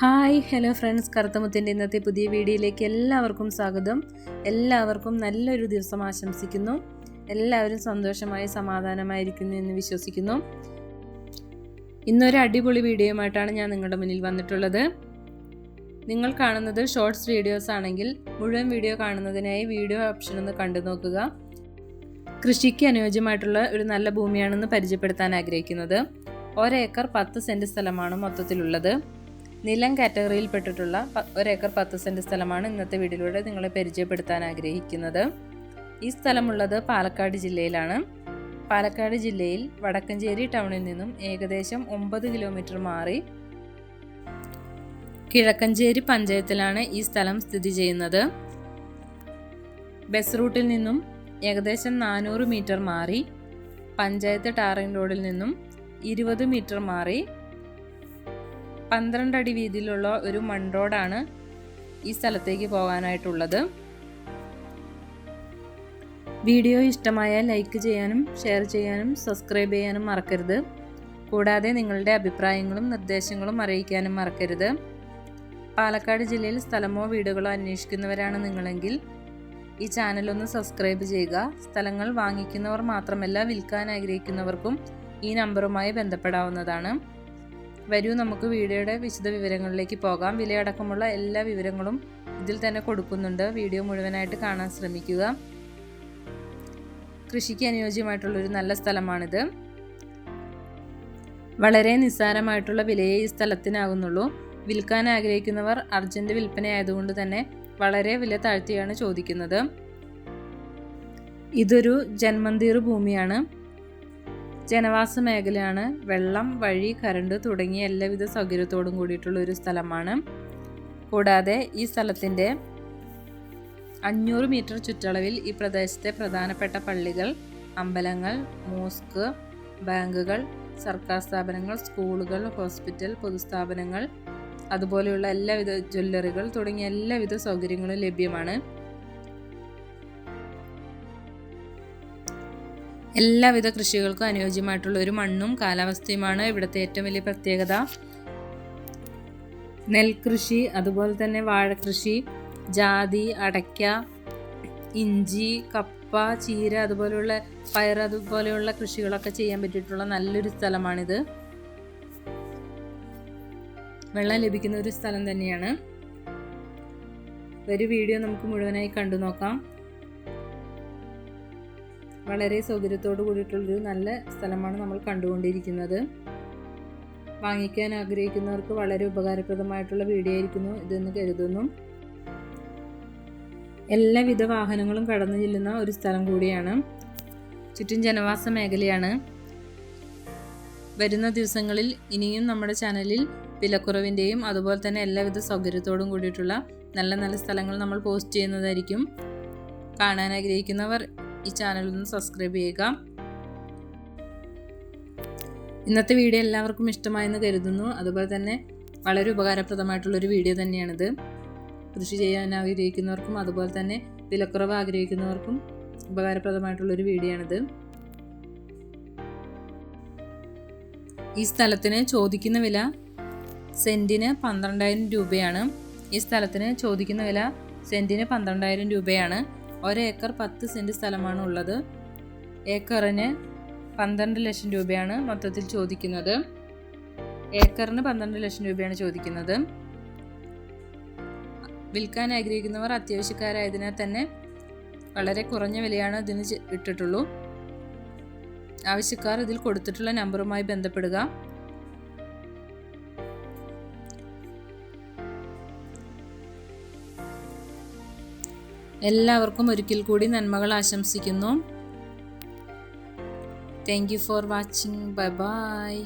Hi hello friends. കറുത്തമുത്തിന്റെ ഇന്നത്തെ പുതിയ വീഡിയോയിലേക്ക് എല്ലാവർക്കും സ്വാഗതം. എല്ലാവർക്കും നല്ലൊരു ദിവസം ആശംസിക്കുന്നു. എല്ലാവരും സന്തോഷമായി സമാധാനമായിരിക്കുന്നു എന്ന് വിശ്വസിക്കുന്നു. ഇന്നൊരു അടിപൊളി വീഡിയോയുമായിട്ടാണ് ഞാൻ നിങ്ങളുടെ മുന്നിൽ വന്നിട്ടുള്ളത്. നിങ്ങൾ കാണുന്നത് ഷോർട്സ് വീഡിയോസ് ആണെങ്കിൽ മുഴുവൻ വീഡിയോ കാണുന്നതിനായി വീഡിയോ ഓപ്ഷൻ ഒന്ന് കണ്ടു നോക്കുക. കൃഷിക്ക് അനുയോജ്യമായിട്ടുള്ള ഒരു നല്ല ഭൂമിയാണെന്ന് പരിചയപ്പെടുത്താൻ ആഗ്രഹിക്കുന്നത്. ഒരേക്കർ പത്ത് സെന്റ് സ്ഥലമാണ് മൊത്തത്തിലുള്ളത്. നിലം കാറ്റഗറിയിൽപ്പെട്ടിട്ടുള്ള ഒരേക്കർ പത്ത് സെന്റ് സ്ഥലമാണ് ഇന്നത്തെ വീഡിയോയിലൂടെ നിങ്ങളെ പരിചയപ്പെടുത്താൻ ആഗ്രഹിക്കുന്നത്. ഈ സ്ഥലമുള്ളത് പാലക്കാട് ജില്ലയിലാണ്. പാലക്കാട് ജില്ലയിൽ വടക്കഞ്ചേരി ടൗണിൽ നിന്നും ഏകദേശം ഒമ്പത് കിലോമീറ്റർ മാറി കിഴക്കഞ്ചേരി പഞ്ചായത്തിലാണ് ഈ സ്ഥലം സ്ഥിതി ചെയ്യുന്നത്. ബസ് റൂട്ടിൽ നിന്നും ഏകദേശം നാനൂറ് മീറ്റർ മാറി പഞ്ചായത്ത് ടാറിംഗ് റോഡിൽ നിന്നും ഇരുപത് മീറ്റർ മാറി പന്ത്രണ്ട് അടി വീതിയിലുള്ള ഒരു മൺറോഡാണ് ഈ സ്ഥലത്തേക്ക് പോകാനായിട്ടുള്ളത്. വീഡിയോ ഇഷ്ടമായാൽ ലൈക്ക് ചെയ്യാനും ഷെയർ ചെയ്യാനും സബ്സ്ക്രൈബ് ചെയ്യാനും മറക്കരുത്. കൂടാതെ നിങ്ങളുടെ അഭിപ്രായങ്ങളും നിർദ്ദേശങ്ങളും അറിയിക്കാനും മറക്കരുത്. പാലക്കാട് ജില്ലയിൽ സ്ഥലമോ വീടുകളോ അന്വേഷിക്കുന്നവരാണ് നിങ്ങളെങ്കിൽ ഈ ചാനലൊന്ന് സബ്സ്ക്രൈബ് ചെയ്യുക. സ്ഥലങ്ങൾ വാങ്ങിക്കുന്നവർ മാത്രമല്ല വിൽക്കാൻ ആഗ്രഹിക്കുന്നവർക്കും ഈ നമ്പറുമായി ബന്ധപ്പെടാവുന്നതാണ്. വരൂ നമുക്ക് വീഡിയോയുടെ വിശദ വിവരങ്ങളിലേക്ക് പോകാം. വിലയടക്കമുള്ള എല്ലാ വിവരങ്ങളും ഇതിൽ തന്നെ കൊടുക്കുന്നുണ്ട്. വീഡിയോ മുഴുവനായിട്ട് കാണാൻ ശ്രമിക്കുക. കൃഷിക്ക് അനുയോജ്യമായിട്ടുള്ള ഒരു നല്ല സ്ഥലമാണിത്. വളരെ നിസ്സാരമായിട്ടുള്ള വിലയെ ഈ സ്ഥലത്തിനാകുന്നുള്ളൂ വിൽക്കാൻ ആഗ്രഹിക്കുന്നവർ അർജന്റ് വിൽപ്പനയായതുകൊണ്ട് തന്നെ വളരെ വില താഴ്ത്തിയാണ് ചോദിക്കുന്നത്. ഇതൊരു ജന്മന്തീർ ഭൂമിയാണ്. ജനവാസ മേഖലയാണ്. വെള്ളം വഴി കരണ്ട് തുടങ്ങിയ എല്ലാവിധ സൗകര്യത്തോടും കൂടിയിട്ടുള്ള ഒരു സ്ഥലമാണ്. കൂടാതെ ഈ സ്ഥലത്തിന്റെ അഞ്ഞൂറ് മീറ്റർ ചുറ്റളവിൽ ഈ പ്രദേശത്തെ പ്രധാനപ്പെട്ട പള്ളികൾ അമ്പലങ്ങൾ മോസ്ക് ബാങ്കുകൾ സർക്കാർ സ്ഥാപനങ്ങൾ സ്കൂളുകൾ ഹോസ്പിറ്റൽ പൊതുസ്ഥാപനങ്ങൾ അതുപോലെയുള്ള എല്ലാവിധ ജ്വല്ലറികൾ തുടങ്ങിയ എല്ലാവിധ സൗകര്യങ്ങളും ലഭ്യമാണ്. എല്ലാവിധ കൃഷികൾക്കും അനുയോജ്യമായിട്ടുള്ള ഒരു മണ്ണും കാലാവസ്ഥയുമാണ് ഇവിടുത്തെ ഏറ്റവും വലിയ പ്രത്യേകത. നെൽകൃഷി അതുപോലെ തന്നെ വാഴകൃഷി ജാതി അടയ്ക്ക ഇഞ്ചി കപ്പ ചീര അതുപോലെയുള്ള പയർ അതുപോലെയുള്ള കൃഷികളൊക്കെ ചെയ്യാൻ പറ്റിയിട്ടുള്ള നല്ലൊരു സ്ഥലമാണിത്. വെള്ളം ലഭിക്കുന്ന ഒരു സ്ഥലം തന്നെയാണ്. ഒരു വീഡിയോ നമുക്ക് മുഴുവനായി കണ്ടു നോക്കാം. വളരെ സൗകര്യത്തോടു കൂടിയിട്ടുള്ളൊരു നല്ല സ്ഥലമാണ് നമ്മൾ കണ്ടുകൊണ്ടിരിക്കുന്നത്. വാങ്ങിക്കാൻ ആഗ്രഹിക്കുന്നവർക്ക് വളരെ ഉപകാരപ്രദമായിട്ടുള്ള വീഡിയോ ആയിരിക്കുന്നു ഇതെന്ന് കരുതുന്നു. എല്ലാവിധ വാഹനങ്ങളും കടന്നു ചെല്ലുന്ന ഒരു സ്ഥലം കൂടിയാണ്. ചുറ്റും ജനവാസ മേഖലയാണ്. വരുന്ന ദിവസങ്ങളിൽ ഇനിയും നമ്മുടെ ചാനലിൽ വിലക്കുറവിന്റെയും അതുപോലെ തന്നെ എല്ലാവിധ സൗകര്യത്തോടും കൂടിയിട്ടുള്ള നല്ല നല്ല സ്ഥലങ്ങൾ നമ്മൾ പോസ്റ്റ് ചെയ്യുന്നതായിരിക്കും. കാണാൻ ആഗ്രഹിക്കുന്നവർ ഈ ചാനൽ ഒന്ന് സബ്സ്ക്രൈബ് ചെയ്യുക. ഇന്നത്തെ വീഡിയോ എല്ലാവർക്കും ഇഷ്ടമായെന്ന് കരുതുന്നു. അതുപോലെ തന്നെ വളരെ ഉപകാരപ്രദമായിട്ടുള്ളൊരു വീഡിയോ തന്നെയാണിത്. കൃഷി ചെയ്യാൻ ആഗ്രഹിക്കുന്നവർക്കും അതുപോലെ തന്നെ വിലക്കുറവ് ആഗ്രഹിക്കുന്നവർക്കും ഉപകാരപ്രദമായിട്ടുള്ളൊരു വീഡിയോ ആണിത് ഈ സ്ഥലത്തിന് ചോദിക്കുന്ന വില സെന്റിന് പന്ത്രണ്ടായിരം രൂപയാണ്. ഈ സ്ഥലത്തിന് ചോദിക്കുന്ന വില സെന്റിന് പന്ത്രണ്ടായിരം രൂപയാണ്. ഒരേക്കർ പത്ത് സെന്റ് സ്ഥലമാണ് ഉള്ളത്. ഏക്കറിന് പന്ത്രണ്ട് ലക്ഷം രൂപയാണ് മൊത്തത്തിൽ ചോദിക്കുന്നത്. ഏക്കറിന് പന്ത്രണ്ട് ലക്ഷം രൂപയാണ് ചോദിക്കുന്നത്. വിൽക്കാൻ ആഗ്രഹിക്കുന്നവർ അത്യാവശ്യക്കാരായതിനാൽ തന്നെ വളരെ കുറഞ്ഞ വിലയാണ് ഇതിന് ഇട്ടിട്ടുള്ളൂ. ആവശ്യക്കാർ ഇതിൽ കൊടുത്തിട്ടുള്ള നമ്പറുമായി ബന്ധപ്പെടുക. എല്ലാവർക്കും ഒരിക്കൽ കൂടി നന്മകൾ ആശംസിക്കുന്നു. Thank you for watching bye bye